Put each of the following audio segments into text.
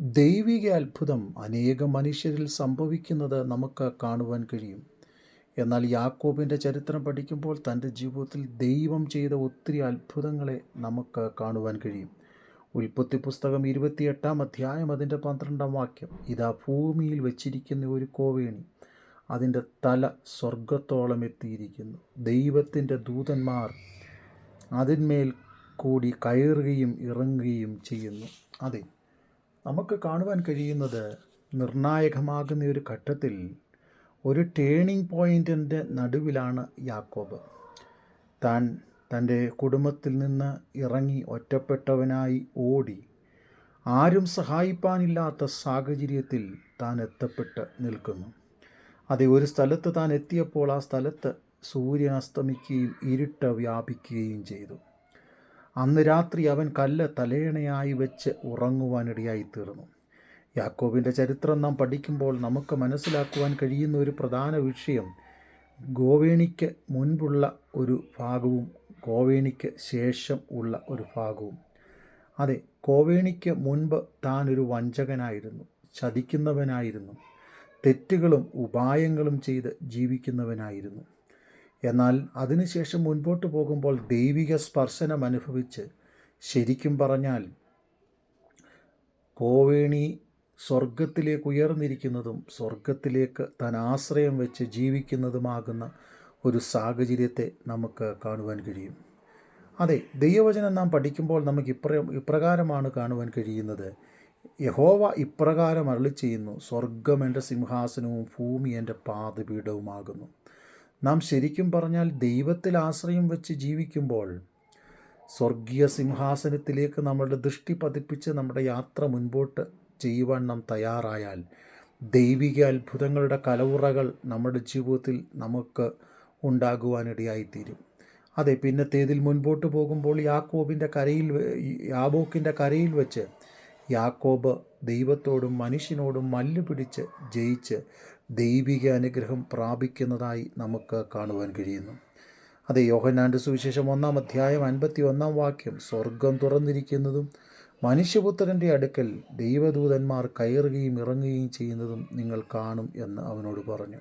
ദൈവിക അത്ഭുതം അനേക മനുഷ്യരിൽ സംഭവിക്കുന്നത് നമുക്ക് കാണുവാൻ കഴിയും. എന്നാൽ യാക്കോബിന്റെ ചരിത്രം പഠിക്കുമ്പോൾ തന്റെ ജീവിതത്തിൽ ദൈവം ചെയ്ത ഒത്തിരി അത്ഭുതങ്ങളെ നമുക്ക് കാണുവാൻ കഴിയും. ഉൽപ്പത്തി പുസ്തകം ഇരുപത്തിയെട്ടാം അധ്യായം അതിന്റെ പന്ത്രണ്ടാം വാക്യം. ഇതാ ഭൂമിയിൽ വച്ചിരിക്കുന്ന ഒരു കോവേണി അതിന്റെ തല സ്വർഗത്തോളം എത്തിയിരിക്കുന്നു. ദൈവത്തിന്റെ ദൂതന്മാർ അതിന്മേൽ കൂടി കയറുകയും ഇറങ്ങുകയും ചെയ്യുന്നു. അതെ നമുക്ക് കാണുവാൻ കഴിയുന്നത് നിർണായകമാകുന്ന ഒരു ഘട്ടത്തിൽ ഒരു ടേണിംഗ് പോയിന്റിന്റെ നടുവിലാണ് യാക്കോബ്. താൻ തന്റെ കുടുംബത്തിൽ നിന്ന് ഇറങ്ങി ഒറ്റപ്പെട്ടവനായി ഓടി ആരും സഹായിപ്പാനില്ലാത്ത സാഹചര്യത്തിൽ താൻ എത്തപ്പെട്ട് നിൽക്കുന്നു. അതെ ഒരു സ്ഥലത്ത് താൻ എത്തിയപ്പോൾ ആ സ്ഥലത്ത് സൂര്യൻ അസ്തമിക്കുകയും ഇരുട്ട് വ്യാപിക്കുകയും ചെയ്തു. അന്ന് രാത്രി അവൻ കല്ല് തലയണയായി വെച്ച് ഉറങ്ങുവാനിടയായി തീർന്നു യാക്കോബിന്റെ ചരിത്രം നാം പഠിക്കുമ്പോൾ നമുക്ക് മനസ്സിലാക്കുവാൻ കഴിയുന്ന ഒരു പ്രധാന വിഷയം ഗോവേണിക്ക് മുൻപുള്ള ഒരു ഭാഗവും ഗോവേണിക്ക് ശേഷം ഉള്ള ഒരു ഭാഗവും. അതെ കോവേണിക്ക് മുൻപ് താൻ ഒരു വഞ്ചകനായിരുന്നു ചതിക്കുന്നവനായിരുന്നു തെറ്റുകളും ഉപായങ്ങളും ചെയ്ത് ജീവിക്കുന്നവനായിരുന്നു. എന്നാൽ അതിനുശേഷം മുൻപോട്ട് പോകുമ്പോൾ ദൈവിക സ്പർശനം അനുഭവിച്ച് ശരിക്കും പറഞ്ഞാൽ കോവേണി സ്വർഗത്തിലേക്ക് ഉയർന്നിരിക്കുന്നതും സ്വർഗത്തിലേക്ക് താൻ ആശ്രയം വെച്ച് ജീവിക്കുന്നതുമാകുന്ന ഒരു സാഹചര്യത്തെ നമുക്ക് കാണുവാൻ കഴിയും. അതെ ദൈവവചനം നാം പഠിക്കുമ്പോൾ നമുക്ക് ഇപ്ര ഇപ്രകാരമാണ് കാണുവാൻ കഴിയുന്നത്. യഹോവ ഇപ്രകാരം അരളി ചെയ്യുന്നു സ്വർഗം എന്റെ സിംഹാസനവും ഭൂമി എന്റെ പാതപീഠവുമാകുന്നു നാം ശരിക്കും പറഞ്ഞാൽ ദൈവത്തിൽ ആശ്രയം വെച്ച് ജീവിക്കുമ്പോൾ സ്വർഗീയ സിംഹാസനത്തിലേക്ക് നമ്മളുടെ ദൃഷ്ടി പതിപ്പിച്ച് നമ്മുടെ യാത്ര മുൻപോട്ട് ചെയ്യുവാൻ നാം തയ്യാറായാൽ ദൈവിക അത്ഭുതങ്ങളുടെ കലവുറകൾ നമ്മുടെ ജീവിതത്തിൽ നമുക്ക് ഉണ്ടാകുവാനിടയായിത്തീരും. അതെ പിന്നത്തേതിൽ മുൻപോട്ട് പോകുമ്പോൾ യാക്കോബിന്റെ കരയിൽ യാബോക്കിന്റെ കരയിൽ വെച്ച് യാക്കോബ് ദൈവത്തോടും മനുഷ്യനോടും മല്ലുപിടിച്ച് ജയിച്ച് ദൈവിക അനുഗ്രഹം പ്രാപിക്കുന്നതായി നമുക്ക് കാണുവാൻ കഴിയുന്നു. അതെ യോഹന്നാന്റെ സുവിശേഷം ഒന്നാം അധ്യായം അൻപത്തി ഒന്നാം വാക്യം. സ്വർഗം തുറന്നിരിക്കുന്നതും മനുഷ്യപുത്രന്റെ അടുക്കൽ ദൈവദൂതന്മാർ കയറുകയും ഇറങ്ങുകയും ചെയ്യുന്നതും നിങ്ങൾ കാണും എന്ന് അവനോട് പറഞ്ഞു.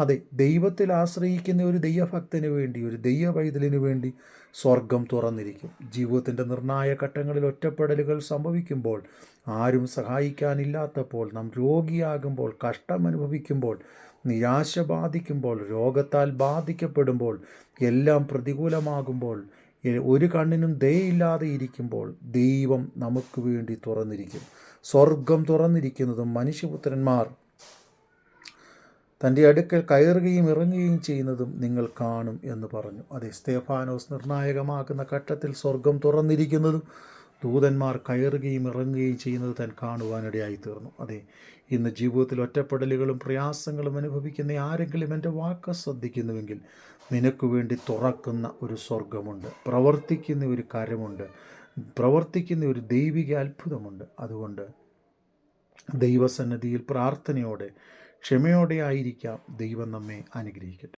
അതെ ദൈവത്തിൽ ആശ്രയിക്കുന്ന ഒരു ദൈവഭക്തന് വേണ്ടി ഒരു ദൈവ പൈതലിന് വേണ്ടി സ്വർഗം തുറന്നിരിക്കും. ജീവിതത്തിന്റെ നിർണായ ഘട്ടങ്ങളിൽ ഒറ്റപ്പെടലുകൾ സംഭവിക്കുമ്പോൾ ആരും സഹായിക്കാനില്ലാത്തപ്പോൾ നാം രോഗിയാകുമ്പോൾ കഷ്ടം അനുഭവിക്കുമ്പോൾ നിരാശ ബാധിക്കുമ്പോൾ രോഗത്താൽ ബാധിക്കപ്പെടുമ്പോൾ എല്ലാം പ്രതികൂലമാകുമ്പോൾ ഒരു കണ്ണിനും ദയയില്ലാതെ ഇരിക്കുമ്പോൾ ദൈവം നമുക്ക് വേണ്ടി തുറന്നിരിക്കും. സ്വർഗം തുറന്നിരിക്കുന്നതും മനുഷ്യപുത്രന്മാർ തന്റെ അടുക്കൽ കയറുകയും ഇറങ്ങുകയും ചെയ്യുന്നതും നിങ്ങൾ കാണും എന്ന് പറഞ്ഞു. അതെ സ്തേഫാനോസ് നിർണായകമാക്കുന്ന ഘട്ടത്തിൽ സ്വർഗം തുറന്നിരിക്കുന്നതും ദൂതന്മാർ കയറുകയും ഇറങ്ങുകയും ചെയ്യുന്നത് താൻ കാണുവാനിടയായി തീർന്നു. അതെ ഇന്ന് ജീവിതത്തിൽ ഒറ്റപ്പെടലുകളും പ്രയാസങ്ങളും അനുഭവിക്കുന്ന ആരെങ്കിലും എന്റെ വാക്ക് ശ്രദ്ധിക്കുന്നുവെങ്കിൽ നിനക്ക് വേണ്ടി തുറക്കുന്ന ഒരു സ്വർഗമുണ്ട് പ്രവർത്തിക്കുന്ന ഒരു കരമുണ്ട് പ്രവർത്തിക്കുന്ന ഒരു ദൈവിക അത്ഭുതമുണ്ട്. അതുകൊണ്ട് ദൈവസന്നിധിയിൽ പ്രാർത്ഥനയോടെ ക്ഷമയോടെ ആയിരിക്കാം ദൈവം നമ്മെ അനുഗ്രഹിക്കട്ടെ.